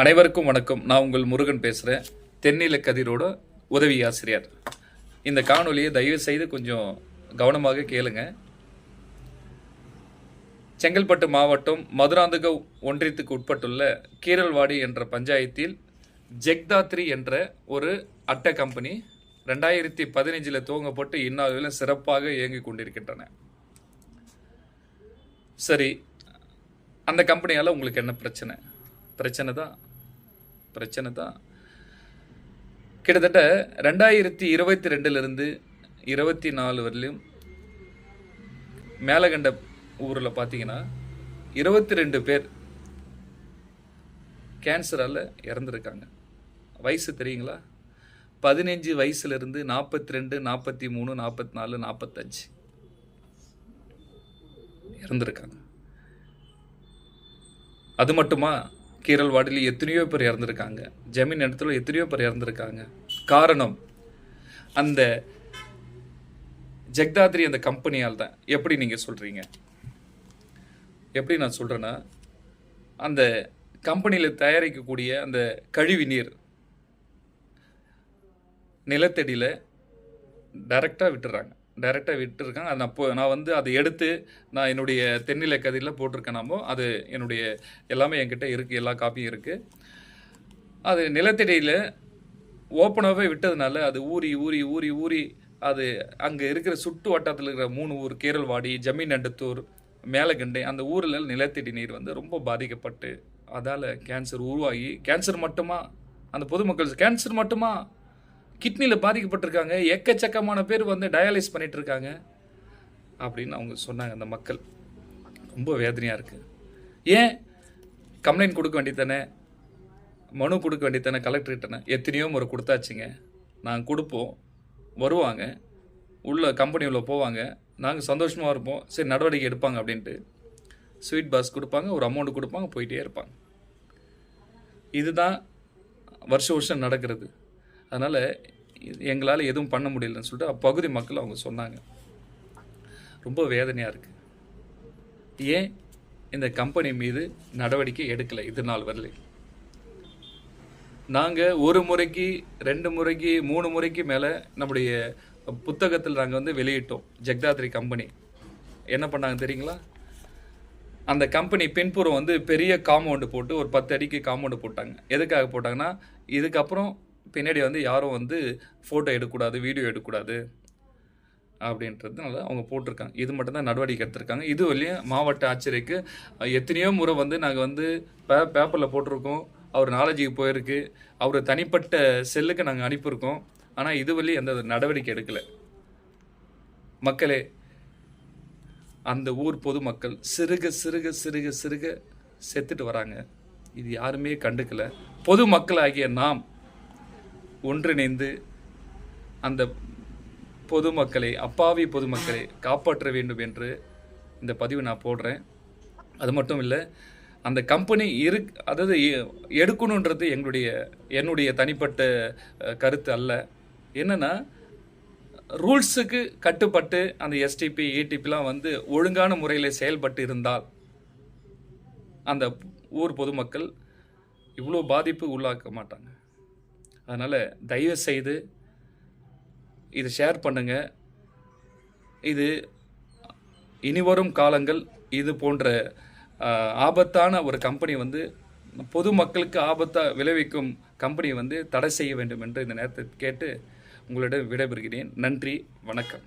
அனைவருக்கும் வணக்கம். நான் உங்கள் முருகன் பேசுகிறேன் தென்னில கதிரோட உதவி ஆசிரியர். இந்த காணொலியை தயவு செய்து கொஞ்சம் கவனமாக கேளுங்க. செங்கல்பட்டு மாவட்டம் மதுராந்தக ஒன்றியத்துக்கு உட்பட்டுள்ள கீரல்வாடி என்ற பஞ்சாயத்தில் ஜெக்தாத்ரி என்ற ஒரு அட்டை கம்பெனி ரெண்டாயிரத்தி பதினைஞ்சில் துவங்கப்பட்டு இந்நாளிலும் சிறப்பாக இயங்கிக் கொண்டிருக்கின்றன. சரி அந்த கம்பெனியால் உங்களுக்கு என்ன பிரச்சனை? பிரச்சனை தான் பிரச்சனை தான் கிட்டத்தட்ட ரெண்டாயிரத்தி இருபத்தி ரெண்டுலேருந்து இருபத்தி நாலு வரலையும் மேலகண்ட ஊரில் பார்த்தீங்கன்னா இருபத்தி ரெண்டு பேர் கேன்சரால் இறந்துருக்காங்க. வயசு தெரியுங்களா? பதினஞ்சு வயசுலேருந்து நாற்பத்தி ரெண்டு நாற்பத்தி மூணு நாற்பத்தி நாலு நாற்பத்தஞ்சு இறந்துருக்காங்க. அது மட்டுமா? கீரல் வார்டில் எத்தனையோ பேர் இறந்துருக்காங்க. ஜமீன் இடத்துல எத்தனையோ பேர் இறந்துருக்காங்க. காரணம் அந்த ஜெக்தாத்ரி அந்த கம்பெனியால் தான். எப்படி நீங்கள் சொல்கிறீங்க எப்படி நான் சொல்கிறேன்னா அந்த கம்பெனியில் தயாரிக்கக்கூடிய அந்த கழிவு நீர் நிலத்தடியில் டைரெக்டாக விட்டுறாங்க. டைரெக்டாக விட்டுருக்காங்க. அது அப்போ நான் வந்து அதை எடுத்து நான் என்னுடைய தென்னிலை கதிரில் போட்டிருக்கேன் நாமோ அது என்னுடைய எல்லாமே என்கிட்ட இருக்குது எல்லா காப்பியும் இருக்குது அது நிலத்தடியில் ஓப்பனாகவே விட்டதுனால அது ஊறி ஊறி ஊறி ஊறி அது அங்கே இருக்கிற சுட்டு வட்டாரத்தில் இருக்கிற மூணு ஊர் கேரள்வாடி ஜமீன் அண்டத்தூர் மேலகண்டை அந்த ஊரில் நிலத்தடி நீர் வந்து ரொம்ப பாதிக்கப்பட்டு அதால் கேன்சர் உருவாகி கேன்சர் மட்டுமா அந்த பொதுமக்கள் கேன்சர் மட்டுமா கிட்னியில் பாதிக்கப்பட்டிருக்காங்க. எக்கச்சக்கமான பேர் வந்து டயாலிஸ் பண்ணிட்டு இருக்காங்க அப்படின்னு அவங்க சொன்னாங்க அந்த மக்கள். ரொம்ப வேதனையாக இருக்குது ஏன்? கம்ப்ளைண்ட் கொடுக்க வேண்டியதானே மனு கொடுக்க வேண்டியதானே கலெக்டர்கிட்டனே எத்தனையோ முறை கொடுத்தாச்சுங்க. நாங்கள் கொடுப்போம். வருவாங்க. உள்ள கம்பெனி உள்ள போவாங்க. நாங்கள் சந்தோஷமாக இருப்போம். சரி நடவடிக்கை எடுப்பாங்க அப்படின்ட்டு. ஸ்வீட் பாஸ் கொடுப்பாங்க. ஒரு அமௌண்ட் கொடுப்பாங்க. போயிட்டே இருப்பாங்க. இதுதான் வருஷம் வருஷம் நடக்கிறது. அதனால் எங்களால் எதுவும் பண்ண முடியலன்னு சொல்லிட்டு அப்பகுதி மக்கள் அவங்க சொன்னாங்க. ரொம்ப வேதனையாக இருக்குது ஏன் இந்த கம்பெனி மீது நடவடிக்கை எடுக்கலை இது நாள் வரல நாங்கள் ஒரு முறைக்கு ரெண்டு முறைக்கு மூணு முறைக்கு மேலே நம்முடைய புத்தகத்தில் நாங்கள் வந்து வெளியிட்டோம். ஜெக்தாத்ரி கம்பெனி. என்ன பண்ணாங்க தெரியுங்களா? அந்த கம்பெனி பின்புறம் வந்து பெரிய காம்பவுண்டு போட்டு ஒரு பத்து அடிக்கு காம்பவுண்டு போட்டாங்க. எதுக்காக போட்டாங்கன்னா இதுக்கப்புறம் பின்னாடி வந்து யாரும் வந்து ஃபோட்டோ எடுக்கக்கூடாது வீடியோ எடுக்கக்கூடாது அப்படின்றதுனால அவங்க போட்டிருக்காங்க. இது மட்டும்தான் நடவடிக்கை எடுத்திருக்காங்க. இது வழியும் மாவட்ட ஆட்சியருக்கு எத்தனையோ முறை வந்து நாங்கள் வந்து பே பேப்பரில் போட்டிருக்கோம். அவர் நாலேஜுக்கு போயிருக்கு. அவர் தனிப்பட்ட செல்லுக்கு நாங்கள் அனுப்பியிருக்கோம். ஆனால் இது வழி எந்த நடவடிக்கை எடுக்கலை. மக்களே அந்த ஊர் பொதுமக்கள் சிறுக சிறுக சிறுக சிறுக செத்துட்டு வராங்க. இது யாருமே கண்டுக்கல. பொதுமக்களாகிய நாம் ஒன்றிணைந்து அந்த பொதுமக்களை அப்பாவி பொதுமக்களை காப்பாற்ற வேண்டும் என்று இந்த பதிவு நான் போடுறேன். அது மட்டும் இல்லை அந்த கம்பெனி இரு அதாவது எ- எடுக்கணுன்றது எங்களுடைய என்னுடைய தனிப்பட்ட கருத்து அல்ல. என்னென்னா ரூல்ஸுக்கு கட்டுப்பட்டு அந்த எஸ்டிபி ஏடிபிலாம் வந்து ஒழுங்கான முறையில் செயல்பட்டு இருந்தால் அந்த ஊர் பொதுமக்கள் இவ்வளோ பாதிப்பு உள்ளாக்க மாட்டாங்க. அதனால் தயவு செய்து இதை ஷேர் பண்ணுங்கள் இது இனிவரும் காலங்கள் இது போன்ற ஆபத்தான ஒரு கம்பெனி வந்து பொதுமக்களுக்கு ஆபத்தாக விளைவிக்கும் கம்பெனி வந்து தடை செய்ய வேண்டும் என்று இந்த நேரத்தை கேட்டு உங்களிடம் விடைபெறுகிறேன். நன்றி வணக்கம்.